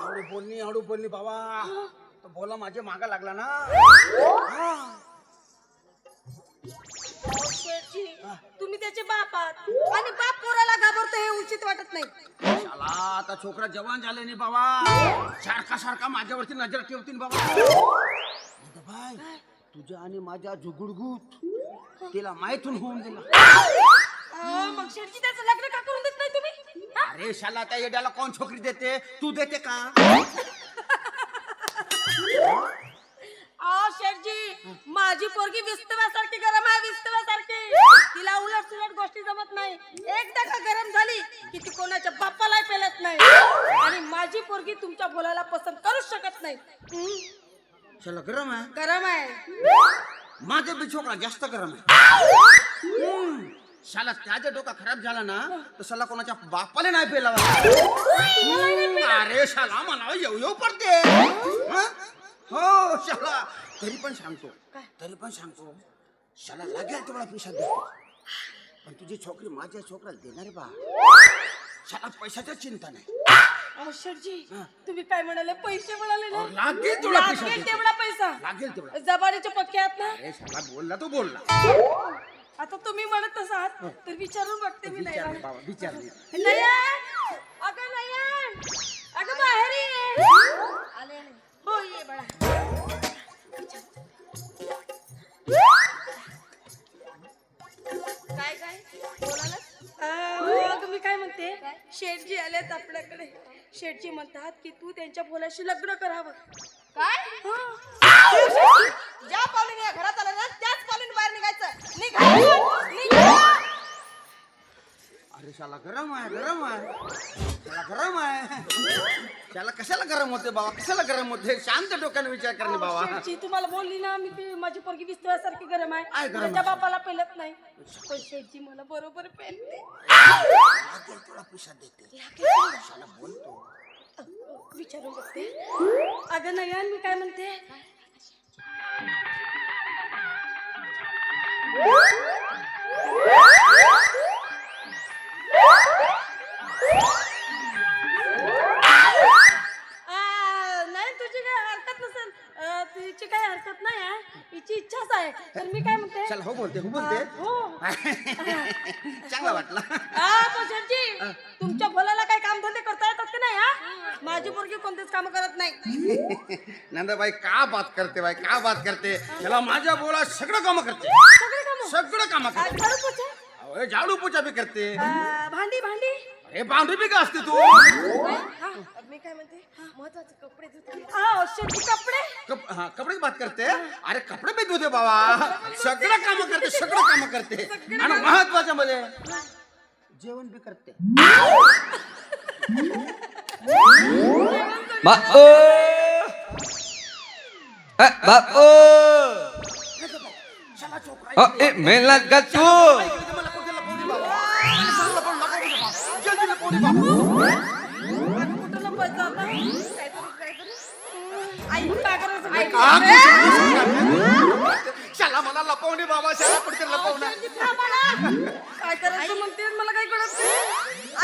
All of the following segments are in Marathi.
हाडू बोलली हाडू बोलली बाबा. तो बोला माझ्या मागा लागला ना. हा. शेठजी तुम्ही त्याचे बाप आहात. आणि बाप पोराला घाबरतो हे उचित वाटत नाही. शाला आता छोकरा जवान झाले नाही बाबा. सारखा सारखा माझ्यावरती नजर ठेवतील बाबा. बाय तुझ्या आणि माझ्या जुगुडगुट तिला माहितून होऊन दिला अहो, मग शेठजी त्याचं लग्न का करून देत? अरे शाला त्या येड्याला कोण छोकरी देते? तू देते का? अहो शेठजी माझी पोरगी विस्तवासारखी गरम आहे विस्तवासारखी तिला उलट सुलट गोष्टी जमत नाही. एकदा का गरम झाली की ती कोणाच्या बाप्पाला पेलत नाही. आणि माझी पोरगी तुमच्या बोलायला पसंत करूच शकत नाही. हम्म, शाला गरम आहे? गरम आहे. माझा बी छोकरा जास्त गरम आहे. हम्म. शाला त्याचा डोका खराब झाला ना तर शाला कोणाच्या बापाला नाही पेलावा. अरे शाला मला येऊ येऊ पडते. हं? हो शाला. तरी पण सांगतो तरी पण सांगतो शाला लागेल तेवढा पैसा देतो. पण तुझी छोकरी माझ्या छोकराला देणार बा. शाला पैशाची चिंता नाही. अहो तुम्ही काय म्हणाले? पैसे म्हणाले ना? अहो, लागेल तेवढा पैसा लागेल देतो. तेवढा पैसा. लागेल तेवढा. जबानीचे पक्के आहात ना? अरे शाला बोलला तो बोलला. आता तुम्ही म्हणत असाल तर विचारून बघते मी विचार नाही बाबा विचार नयन! अगं नयन! अगं बाहेर ये. आले. हो ये बाळा. काय काय? बोलायला अगं मी काय म्हणते? शेठजी आलेत आपल्याकडे. शेठजी म्हणतात की तू त्यांच्या बोलाशी लग्न करावं. काय? ज्या या घरात आलं ना शाला गरम आहे गरम आहे? शाला गरम आहे? शाला कशाला गरम होते बाबा? कशाला गरम होते? शांत डोक्याने विचार करणे बाबा. शेठजी तुम्हाला बोलली ना मी ती माझी पोरगी विस्तवासारखी गरम आहे. आहे गरम बापाला पेलत नाही. पण मला बरोबर पेलते. लागेल तुला देते. शाला बोलतो? विचारून बघते. अगं नयन मी काय म्हणते? नाही तुझी काय हरकत नसेल. अ, तिची काय हरकत नाही आहे हिची इच्छाच आहे. तर मी काय म्हणते? शाला हो बोलते हो बोलते. हो. चांगला वाटला. पोषणजी तुमच्या बोलायला काय काम धंदे करता येतात की नाही हा? माझी पोरगी कोणतेच काम करत नाही. नंदाबाई का बात करते बाई का बात करते? त्याला माझ्या बोला सगळं काम करते. सगळे काम? सगळं काम करते. पोछा? झाडू पोचा बी करते. भांडी भांडी. अरे बांधू बी का असते तू. हा, मी काय म्हणते महत्त्वाचे कपडे धुते. हा शेवटी कपडे. कप, हा, कपडे की बात करते? अरे कपडे बी धुते बाबा. सगळं काम करते सगळं काम करते. आणि महत्त्वाच्या मध्ये जेवण बी करते. बापू ए, बापू शाला छोकरा अ, ए, मेलात का तू बाबा. पोरी बाबा. कुठं आता? काय काय? आई काय करायचं काम शाला मला लपवणे बाबा शाला पडते लपवणं. काय करायचं म्हणते? मला काही कळत नाही.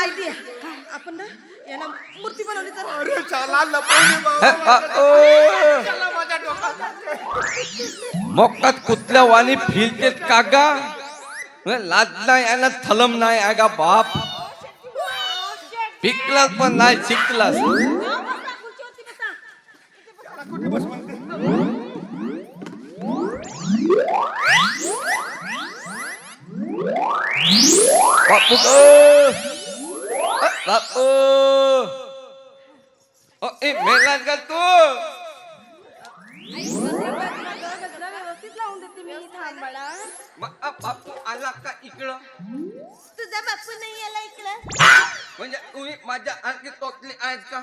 आयडिया काय आपण ना यांना मूर्ती बनवली तर. अरे शाला लपवणे बाबा बापू शाला माझ्या डोक्यात. मोकात कुठल्या वाणी फिरतेत कागा? लाज नाही याला थलम नाही आहे का बाप. पिकलास पण नाही शिकलास. बापू बापू. ए मेलात का तू. व्यवस्थित लावून देते मी थांब बाळा ब- अ, बापू आला का इकडं? तुझा बापू नाही आला इकडं. म्हणजे तुम्ही माझ्या आणखी तोतली आहेत का?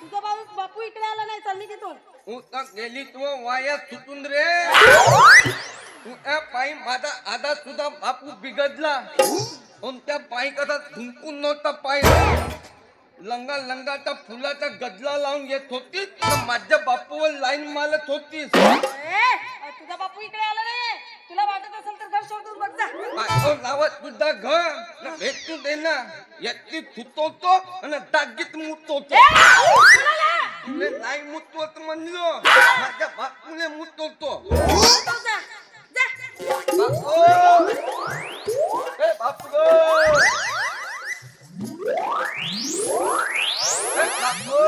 तुझा बाबू बापू इकडे आला नाही चालली तिथून तू तर गेली तू वाया सुटून रे. तू त्या पायी माझा आधा सुद्धा बापू बिघडला. कोणत्या पायी कसा झुंकून नव्हता पाय. लंगा लंगाचा फुलाचा गजला लावून येत होती तर माझ्या बापूवर लाईन मारत होतीस. ए, सुद्धा घर भेटू दे ना. याची थुतवतो आणि दागीत मुतवतो तुले नाही मुतवत म्हणलो. माझ्या बापूने मुतवतो बापू! ए बापू ए बापू!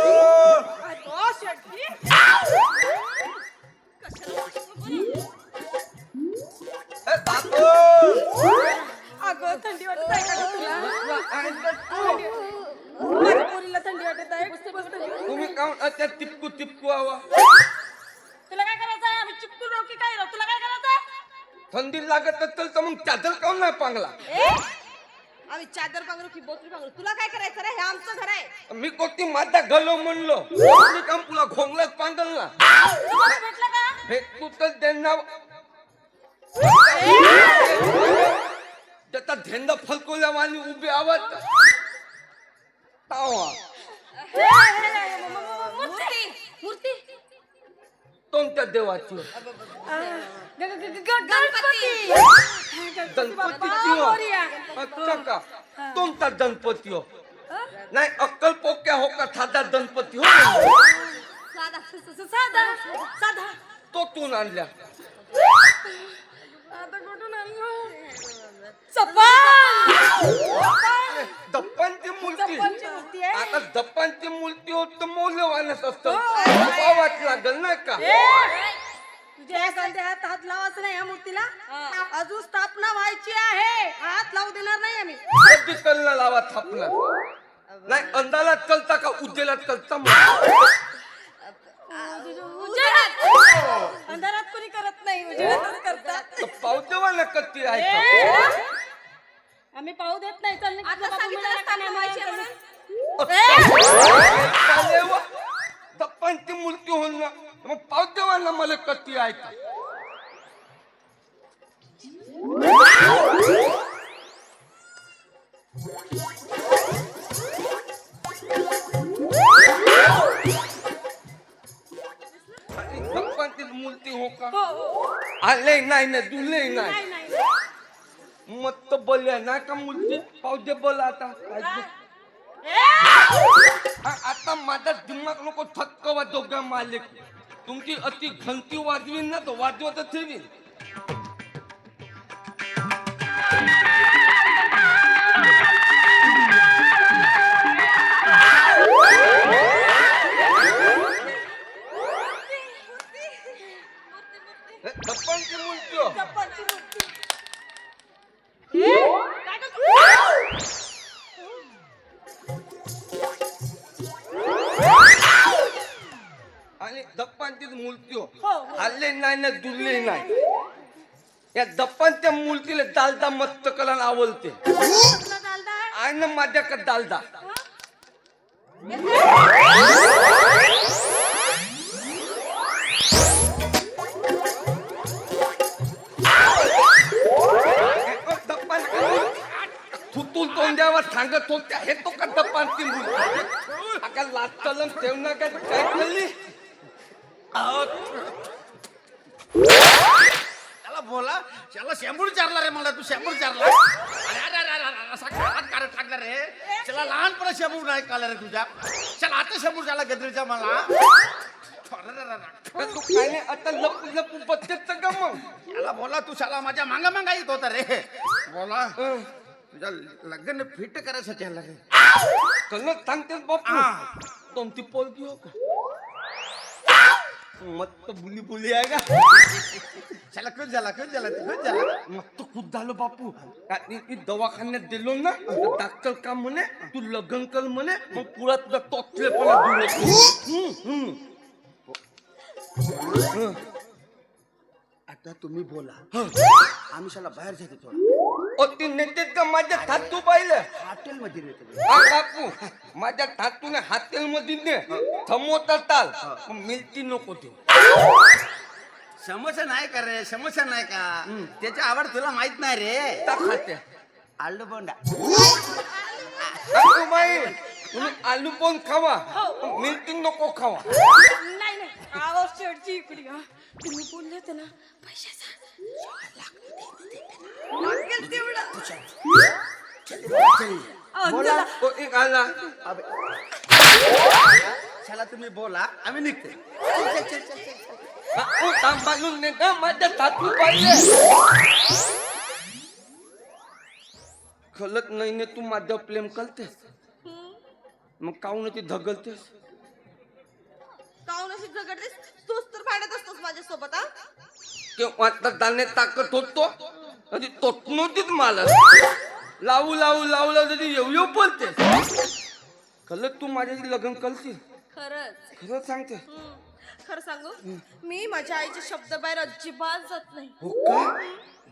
थंडी लागत असेल तर मग चादर काऊन नाही पांगला? ए? आम्ही चादर पांघरू की बोत्री पांघरू तुला काय करायचं रे? हे आमचं घर आहे. मी कोणती माझा गलो म्हणलो? मी काम तुला घोंगलाच पांगल ना? तुम्हाला भेटलं का? हे तू तर त्यांना त्याचा झेंडा फलकोल्या वाली उभी आवाज. तावा हे, हे, हे, म- म- म- मूर्ती मूर्ती कोणत्या देवाची. गणपती. गणपती. बाप्पा मोरया. अच्छा का कोणता गणपती हो. नाही अक्कल पोक्या हो का साधा गणपती हो? साधा स- स- साधा साधा. तो तू आणल्या. आता कुठून आणलं? दप्पांची मूर्ती. मूर्ती आहे. आता दप्पांची मूर्ती होत तर मौल्यवानच असतं. पावाच लागल नाही का? तुझ्या संध्यात हात लावायचं नाही या मूर्तीला? अजून स्थापना व्हायची आहे. हात लावू देणार नाही आम्ही. कधी कलना लावा थापला नाही अंधारात चलता का उजेलात चलता मग? अंधारात कोणी करत नाही उजेडातच करतात. तर पावतेवाला कत्ती आहे का? आम्ही पाहू देत नाही. चल आता सांगितलं चालेवा. दप्पांची मूर्ती होऊन ना मग पावतेवाला मला कत्ती आहे का आणि दप्पांची मूर्ती हो का? आले नाही ना दुले नाही. नाही नाही. मग तर बोलल्या ना का मूर्ती पावते बोल आता. ते? आता माझा दिमाग नको थक्क वा दोघं मालिक. तुमची अति घंटी वाजवीन ना तर वाजवत ठेवीन दप्पांची मूर्ती. आणि दप्पांची मूर्ती हो. हो, हो. हल्ले नाही ना दुल्ले नाही. या दप्पांच्या मूर्तीला दालदा मस्त कला चालतं आहे? आहे ना माझ्याकडे दालदा. तोंड्यावर सांगत होत्या हे तो का दप्पांची मूर्ती अका लाच कलम ठेवणार काय काय केली त्याला बोला त्याला शंभर चारला रे मला तू शंभर चारला. अरे अरे अरे अरे अरे, असा टाकला रे? त्याला लहानपणा शंभर नाही काला रे तुझ्या. चला आता शंभर झाला मला. अरे, अरे, अरे, अरे. तू काय नाही आता लपू लपू बच्चेच का मग याला बोला तू शाला माझ्या मांगा मांगा येत होता रे. बोला. तुझ्या लग्न फिट करायचं त्याला रे. कल सांगतेस बापू. कोणती पोरगी हो का? मस्त बुली बुली आहे का? शाला खुश झाला खुश झाला तू खुश झाला. मस्त खूप झालं बापू. ती दवाखान्यात दिलो ना डॉक्टर का म्हणे तू लग्न कर म्हणे मग पुरा तुझा टोचलेपणा दूर हं. आता तुम्ही बोला. आम्ही शाला बाहेर जाते थोडं. ओ ती नेते का माझ्या थातू पाहिलं? हॉटेल मध्ये नेते हा बापू. माझ्या थातूने हातेल मध्ये ने समोसा ताल. पण मिलती नको ते समस्या नाही का रे? समस्या नाही का? त्याची आवड तुला माहीत नाही रे. त्या खाते. आलू बोंडा. अगं बाई तुम्ही आलू पण खावा. पण मिलती नको खावा. इकडे हा. तुम्ही बोलले होते ना पैशाचा लागेल तेवढं. चल. अहो, बोला. चला. तो एक आला अबे. चला तुम्ही बोला. आम्ही निघते. ओ काम बांधून दे ना माझ्या सासू पाहिजे. कळत नाही ने तू माझ्या प्रेम करतेस. मग काऊन ती धगलतेस अशी झगडतेस तूच तर भांडत असतोस माझ्यासोबत हा? तर दाणे ताकद होतो. कधी तोट नव्हतीच मला लावू लावू लावला तरी येऊ येऊ बोलतेस कळत तू माझ्याशी लग्न करशील? खरंच. खरं सांगते. खरं सांगू? मी माझ्या आईचे शब्द बाहेर अजिबात जात नाही. हो का?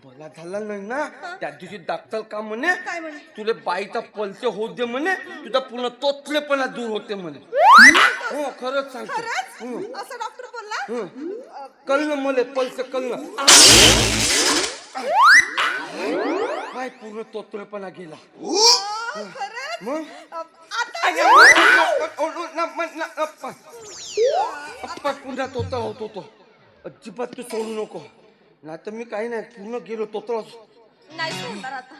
बला झाला नाही ना त्या दिवशी डॉक्टर का म्हणे काय म्हणे तुला बाईचा पलसे होत दे म्हणे तुझा पूर्ण तोतलेपणा दूर होते म्हणे हो खरंच सांगते खरंच असं डॉक्टर बोलला हं. कळलं मला पल्स कळलं बाय पूर्ण तोतलेपणा गेला अं, खरंच मग अं, आता अय्या, ओ, ओ, ओ, न, म, न, अप्पा. अप्पा पुन्हा तोतला होतो तो अजिबात तू सोडू नको नाही तर मी काही नाही. पूर्ण गेलो तो नाही सोडणार आता.